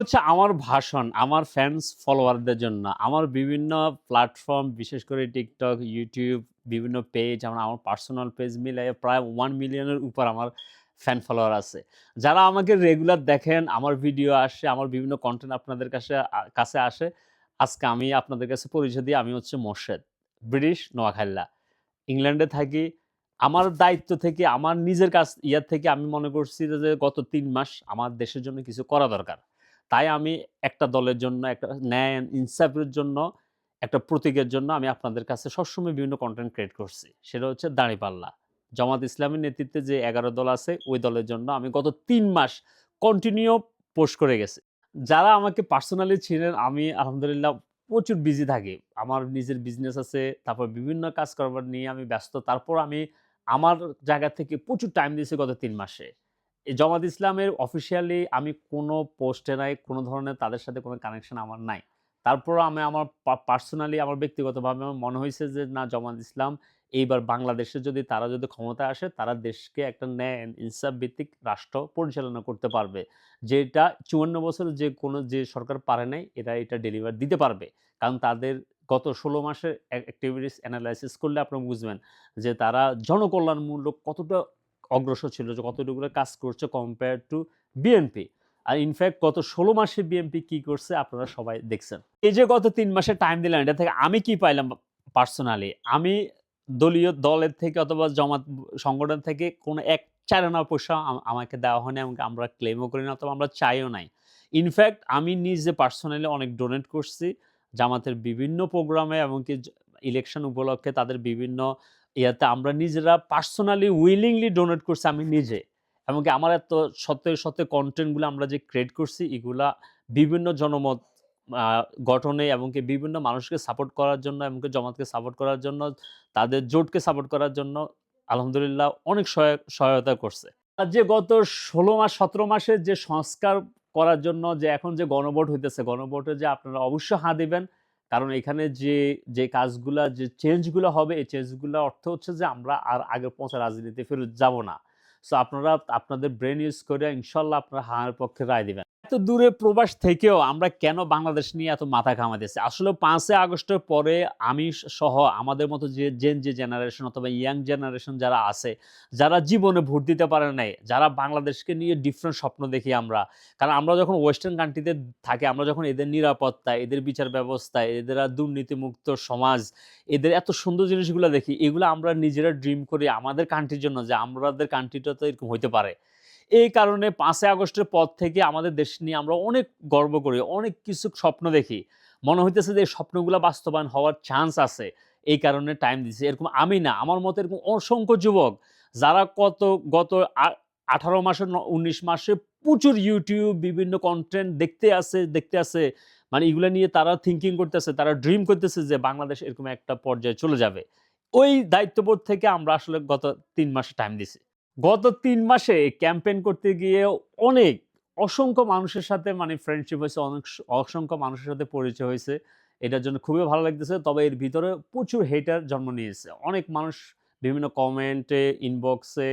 হচ্ছে আমার ভাষণ, আমার ফ্যান্স ফলোয়ারদের জন্য। আমার বিভিন্ন প্ল্যাটফর্ম বিশেষ করে টিকটক ইউটিউব বিভিন্ন পেজ আমার আমার পার্সোনাল পেজ মিলে প্রায় ওয়ান মিলিয়নের উপর আমার ফ্যান ফলোয়ার আছে। যারা আমাকে রেগুলার দেখেন, আমার ভিডিও আসে, আমার বিভিন্ন কন্টেন্ট আপনাদের কাছে কাছে আসে, আজকে আমি আপনাদের কাছে পরিচয় দিই, আমি হচ্ছে মোর্শেদ, ব্রিটিশ নোয়াখাল্লা ইংল্যান্ডে থাকি, আমার দায়িত্ব থেকে, আমার নিজের কাছ, ইয়ার থেকে আমি মনে করছি যে গত তিন মাস আমার দেশের জন্য কিছু করা দরকার। তাই আমি একটা দলের জন্য, একটা ন্যায় ইনসাফের জন্য, একটা প্রতীকের জন্য আমি আপনাদের কাছে সবসময় বিভিন্ন কন্টেন্ট ক্রিয়েট করছি। সেটা হচ্ছে দাঁড়িপাল্লা জামাত ইসলামের নেতৃত্বে যে এগারো দল আছে, ওই দলের জন্য আমি গত তিন মাস কন্টিনিউ পোস্ট করে গেছি। যারা আমাকে পার্সোনালি ছিলেন আমি আলহামদুলিল্লাহ প্রচুর বিজি থাকি। আমার নিজের বিজনেস আছে, তারপর বিভিন্ন কাজ করবার নিয়ে আমি ব্যস্ত, তারপর আমি আমার জায়গা থেকে প্রচুর টাইম দিয়েছি গত তিন মাসে। জামাত ইসলামের অফিসিয়ালি আমি কোনো পোস্টে নাই, কোনো ধরনের তাদের সাথে কোনো কানেকশন আমার নাই। তারপর আমি আমার পার্সোনালি আমার ব্যক্তিগতভাবে আমার মনে হয়েছে যে, না, জামাত ইসলাম এইবার বাংলাদেশে যদি তারা যদি ক্ষমতায় আসে, তারা দেশকে একটা ন্যায় ইনসাফ ভিত্তিক রাষ্ট্র পরিচালনা করতে পারবে। যেটা চুয়ান্ন বছর যে কোনো যে সরকার পারে নাই, এরা এটা ডেলিভার দিতে পারবে। কারণ তাদের গত ষোলো মাসের অ্যাক্টিভিটিস অ্যানালাইসিস করলে আপনি বুঝবেন যে, তারা জনকল্যাণমূলক কতটা অগ্রসর ছিল যে কতটুকু কাজ করছে কম্পেয়ার টু বিএনপি আর ইনফ্যাক্ট গত ষোলো মাসে বিএনপি কি করছে আপনারা সবাই দেখছেন। এই যে গত তিন মাসে টাইম দিলাম এটা থেকে আমি কি পাইলাম পার্সোনালি আমি দলীয় দলের থেকে অথবা জমাত সংগঠন থেকে কোনো এক চারানা পয়সা আমাকে দেওয়া হয়নি এবং আমরা ক্লেমও করি না অথবা আমরা চাইও নাই। ইনফ্যাক্ট আমি নিজে পার্সোনালি অনেক ডোনেট করছি। জামাতের বিভিন্ন প্রোগ্রামে এমনকি ইলেকশন উপলক্ষে তাদের বিভিন্ন ইয়াতে আমরা নিজেরা পার্সোনালি উইলিংলি ডোনেট করছি আমি নিজে। এমনকি আমার এত সত্যি সত্যি কন্টেন্টগুলো আমরা যে ক্রিয়েট করছি, এগুলা বিভিন্ন জনমত গঠনে এমনকি বিভিন্ন মানুষকে সাপোর্ট করার জন্য, এমনকি জমাতকে সাপোর্ট করার জন্য, তাদের জোটকে সাপোর্ট করার জন্য আলহামদুলিল্লাহ অনেক সহায়তা করছে। আর যে গত ষোলো মাস, সতেরো মাসের যে সংস্কার করার জন্য যে এখন যে গণভোট হইতেছে, গণভোটে যে আপনারা অবশ্যই হাঁ দিবেন কারণ এখানে যে যে কাজগুলা, যে চেঞ্জগুলো হবে, এই চেঞ্জগুলো অর্থ হচ্ছে যে আমরা আর আগের পৌঁছা রাজনীতিতে ফেরত যাব না। সো আপনারা আপনাদের ব্রেন ইউজ করে ইনশাল্লাহ আপনারা হার পক্ষে রায় দিবেন। এত দূরে প্রবাস থেকেও আমরা কেন বাংলাদেশ নিয়ে এত মাথা ঘামাতেছি? আসলে পাঁচই আগস্টের পরে আমি সহ আমাদের মতো যে জেন যে জেনারেশন অথবা ইয়াং জেনারেশন যারা আছে, যারা জীবনে ভোট দিতে পারে নাই, যারা বাংলাদেশকে নিয়ে ডিফারেন্ট স্বপ্ন দেখি আমরা, কারণ আমরা যখন ওয়েস্টার্ন কান্ট্রিতে থাকি, আমরা যখন এদের নিরাপত্তা, এদের বিচার ব্যবস্থা, এদের দুর্নীতিমুক্ত সমাজ, এদের এত সুন্দর জিনিসগুলো দেখি, এগুলো আমরা নিজেরা ড্রিম করি আমাদের কান্ট্রির জন্য যে আমাদের কান্ট্রিটা তো এরকম হইতে পারে। এই কারণে পাঁচই আগস্টের পর থেকে আমাদের দেশ নিয়ে আমরা অনেক গর্ব করি, অনেক কিছু স্বপ্ন দেখি। মনে হইতেছে যে এই স্বপ্নগুলো বাস্তবায়ন হওয়ার চান্স আছে। এই কারণে টাইম দিচ্ছে এরকম আমি না, আমার মতো এরকম অসংখ্য যুবক যারা কত গত আঠারো মাসে উনিশ মাসে প্রচুর ইউটিউব বিভিন্ন কন্টেন্ট দেখতে আছে দেখতে আছে মানে এগুলো নিয়ে তারা থিঙ্কিং করতেছে, তারা ড্রিম করতেছে যে বাংলাদেশ এরকম একটা পর্যায়ে চলে যাবে। ওই দায়িত্ববোধ থেকে আমরা আসলে গত তিন মাসে টাইম দিছি। গত তিন মাসে ক্যাম্পেইন করতে গিয়ে অনেক অসংখ্য মানুষের সাথে মানে ফ্রেন্ডশিপ হয়েছে, অনেক অসংখ্য মানুষের সাথে পরিচয় হয়েছে। এটার জন্য খুবই ভালো লাগতেছে, তবে এর ভিতরে প্রচুর হেটার জন্ম নিয়েছে। অনেক মানুষ বিভিন্ন কমেন্টে ইনবক্সে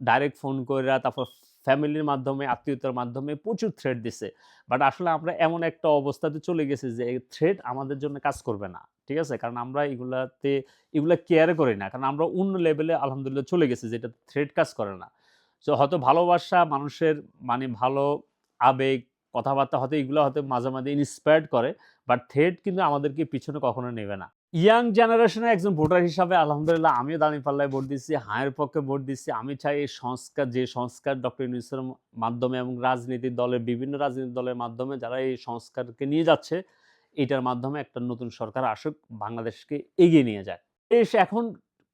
ডাইরেক্ট ফোন করে, তারপর ফ্যামিলির মাধ্যমে, আত্মীয়তার মাধ্যমে প্রচুর থ্রেড দিছে। বাট আসলে আমরা এমন একটা অবস্থাতে চলে গেছি যে এই থ্রেড আমাদের জন্য কাজ করবে না, ঠিক আছে? কারণ আমরা এগুলাতে, এগুলা কেয়ার করি না। কারণ আমরা অন্য লেভেলে আলহামদুলিল্লাহ চলে গেছি যেটা থ্রেড কাজ করে না। সো হয়তো ভালোবাসা, মানুষের মানে ভালো আবেগ, কথাবার্তা হয়তো এগুলো হয়তো মাঝে মাঝে ইন্সপায়ার্ড করে বাট থ্রেড কিন্তু আমাদেরকে পিছনে কখনো নেবে না। ইয়াং জেনারেশনের একজন ভোটার হিসাবে, আলহামদুলিল্লাহ, আমিও পাল্লায় ভোট দিচ্ছি হায়ের পক্ষে ভোট দিচ্ছি আমি চাই এই সংস্কার, যে সংস্কার ডক্টর ইউনুসের মাধ্যমে এবং রাজনীতির দলের, বিভিন্ন রাজনৈতিক দলের মাধ্যমে যারা এই সংস্কারকে নিয়ে যাচ্ছে, এটার মাধ্যমে একটা নতুন সরকার আসুক, বাংলাদেশকে এগিয়ে নিয়ে যায় দেশ এখন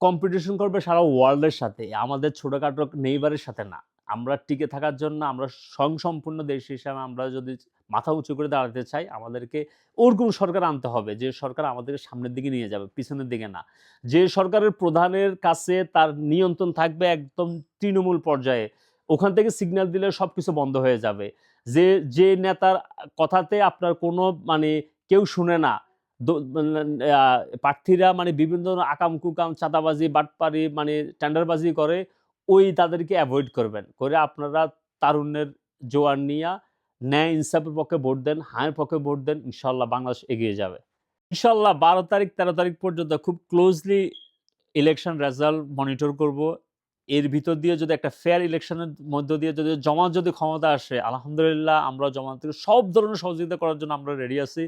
কম্পিটিশন করবে সারা ওয়ার্ল্ডের সাথে, আমাদের ছোটোখাটো নেইবারের সাথে না। আমরা টিকে থাকার জন্য আমরা স্বয়ংসম্পূর্ণ দেশ হিসাবে আমরা যদি মাথা উঁচু করে দাঁড়াতে চাই, আমাদেরকে ওরকম সরকার আনতে হবে, যে সরকার আমাদেরকে সামনের দিকে নিয়ে যাবে, পিছনের দিকে না। যে সরকারের প্রধানের কাছে তার নিয়ন্ত্রণ থাকবে একদম তৃণমূল পর্যায়ে, ওখান থেকে সিগন্যাল দিলে সব কিছু বন্ধ হয়ে যাবে। যে যে নেতার কথাতে আপনার কোনো মানে কেউ শুনে না প্রার্থীরা মানে বিভিন্ন আকাম কুকাম চাঁদাবাজি, বাটপারি মানে টেন্ডারবাজি করে ওই তাদেরকে অ্যাভয়েড করবেন। করে আপনারা তারুণ্যের জোয়ার নিয়ে ন্যায় ইনসাফের পক্ষে ভোট দেন, হায়ের পক্ষে ভোট দেন ইনশাল্লাহ বাংলাদেশ এগিয়ে যাবে। ইনশাল্লাহ বারো তারিখ, তেরো তারিখ পর্যন্ত খুব ক্লোজলি ইলেকশন রেজাল্ট মনিটর করব। এর ভিতর দিয়ে যদি একটা ফেয়ার ইলেকশনের মধ্য দিয়ে যদি জমাত যদি ক্ষমতা আসে, আলহামদুলিল্লাহ আমরা জমাত থেকে সব ধরনের সহযোগিতা করার জন্য আমরা রেডি আছি।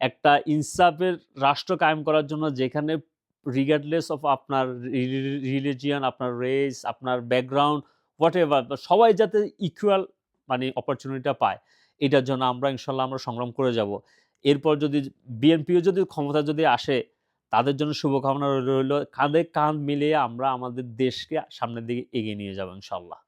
একটা ইনসাফের রাষ্ট্র কায়েম করার জন্য যেখানে রিগার্ডলেস অফ আপনার রিলিজিয়ান আপনার রেস আপনার ব্যাকগ্রাউন্ড হোয়াট এভার সবাই যাতে ইকুয়াল মানে অপরচুনিটিটা পায়, এটার জন্য আমরা ইনশাল্লাহ আমরা সংগ্রাম করে যাব। এরপর যদি বিএনপিও যদি ক্ষমতা যদি আসে, তাদের জন্য শুভকামনা রইল। কাঁধে কাঁধ মিলিয়ে আমরা আমাদের দেশকে সামনের দিকে এগিয়ে নিয়ে যাব ইনশাল্লাহ।